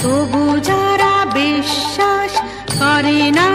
তবু যারা বিশ্বাস করে না